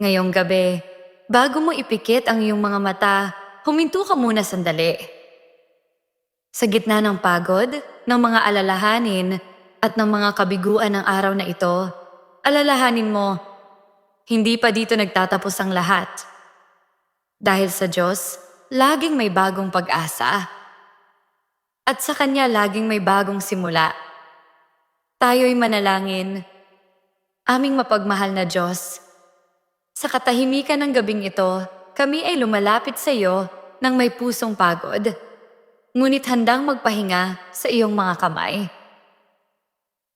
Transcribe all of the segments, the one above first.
Ngayong gabi, bago mo ipikit ang iyong mga mata, huminto ka muna sandali. Sa gitna ng pagod, ng mga alalahanin, at ng mga kabiguan ng araw na ito, alalahanin mo, hindi pa dito nagtatapos ang lahat. Dahil sa Diyos, laging may bagong pag-asa. At sa Kanya laging may bagong simula. Tayo'y manalangin. Aming mapagmahal na Diyos, sa katahimikan ng gabing ito, kami ay lumalapit sa iyo ng may pusong pagod. Ngunit handang magpahinga sa iyong mga kamay.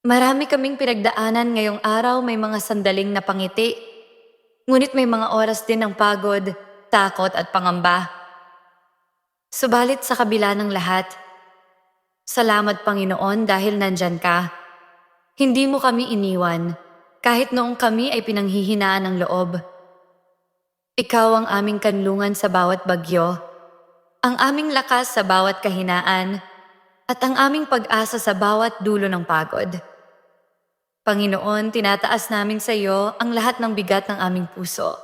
Marami kaming pinagdaanan ngayong araw may mga sandaling napangiti. Ngunit may mga oras din ng pagod, takot at pangamba. Subalit sa kabila ng lahat, salamat Panginoon dahil nandyan ka. Hindi mo kami iniwan kahit noong kami ay pinanghihinaan ng loob. Ikaw ang aming kanlungan sa bawat bagyo, ang aming lakas sa bawat kahinaan, at ang aming pag-asa sa bawat dulo ng pagod. Panginoon, tinataas namin sa iyo ang lahat ng bigat ng aming puso.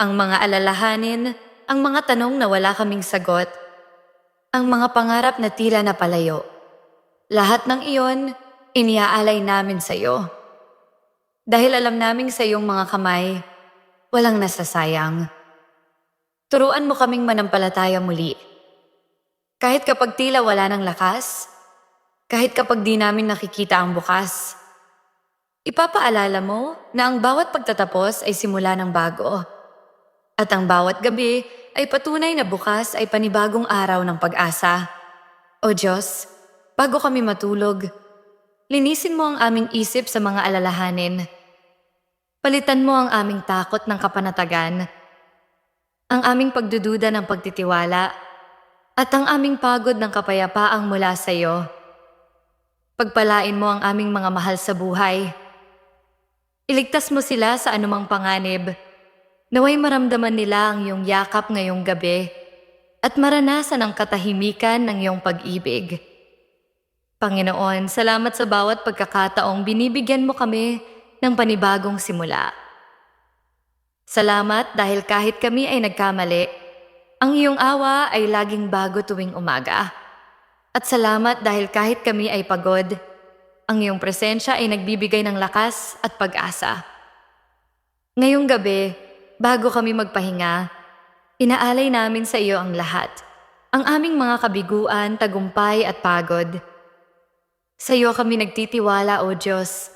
Ang mga alalahanin, ang mga tanong na wala kaming sagot, ang mga pangarap na tila napalayo. Lahat ng iyon, iniaalay namin sa iyo. Dahil alam naming sa iyong mga kamay, walang nasasayang. Turuan mo kaming manampalataya muli. Kahit kapag tila wala ng lakas, kahit kapag di namin nakikita ang bukas. Ipapaalala mo na ang bawat pagtatapos ay simula ng bago. At ang bawat gabi ay patunay na bukas ay panibagong araw ng pag-asa. O Diyos, bago kami matulog, linisin mo ang aming isip sa mga alalahanin. Palitan mo ang aming takot ng kapanatagan, ang aming pagdududa ng pagtitiwala, at ang aming pagod ng kapayapaang mula sa iyo. Pagpalain mo ang aming mga mahal sa buhay. Iligtas mo sila sa anumang panganib. Naway maramdaman nila ang iyong yakap ngayong gabi at maranasan ang katahimikan ng iyong pag-ibig. Panginoon, salamat sa bawat pagkakataong binibigyan mo kami ng panibagong simula. Salamat dahil kahit kami ay nagkamali, ang iyong awa ay laging bago tuwing umaga. At salamat dahil kahit kami ay pagod, ang iyong presensya ay nagbibigay ng lakas at pag-asa. Ngayong gabi, bago kami magpahinga, inaalay namin sa iyo ang lahat. Ang aming mga kabiguan, tagumpay at pagod. Sa iyo kami nagtitiwala, O Diyos.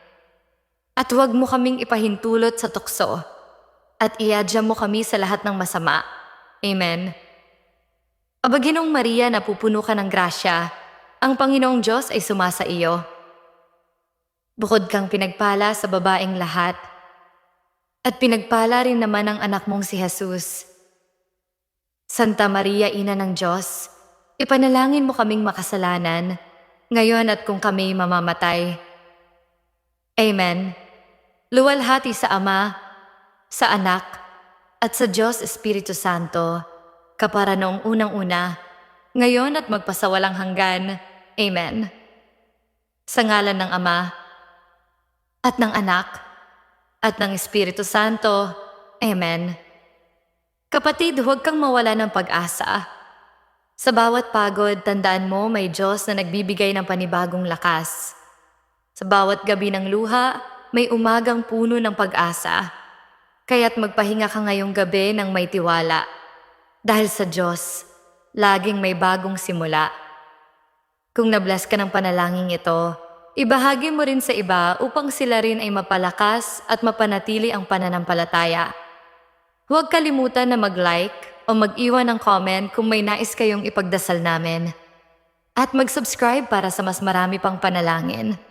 At huwag mo kaming ipahintulot sa tukso at iadya mo kami sa lahat ng masama. Amen. Abaginong Maria na pupuno ka ng grasya, ang Panginoong Diyos ay sumasa iyo. Bukod kang pinagpala sa babaeng lahat, at pinagpala rin naman ang anak mong si Jesus. Santa Maria, Ina ng Diyos, ipanalangin mo kaming makasalanan, ngayon at kung kami mamamatay. Amen. Luwalhati sa Ama, sa Anak, at sa Diyos Espiritu Santo, kapara noong unang-una, ngayon at magpasawalang hanggan. Amen. Sa ngalan ng Ama, at ng Anak, at ng Espiritu Santo. Amen. Kapatid, huwag kang mawala ng pag-asa. Sa bawat pagod, tandaan mo may Diyos na nagbibigay ng panibagong lakas. Sa bawat gabi ng luha, may umagang puno ng pag-asa. Kaya't magpahinga ka ngayong gabi ng may tiwala. Dahil sa Diyos, laging may bagong simula. Kung nabless ka ng panalangin ito, ibahagi mo rin sa iba upang sila rin ay mapalakas at mapanatili ang pananampalataya. Huwag kalimutan na mag-like o mag-iwan ng comment kung may nais kayong ipagdasal namin. At mag-subscribe para sa mas marami pang panalangin.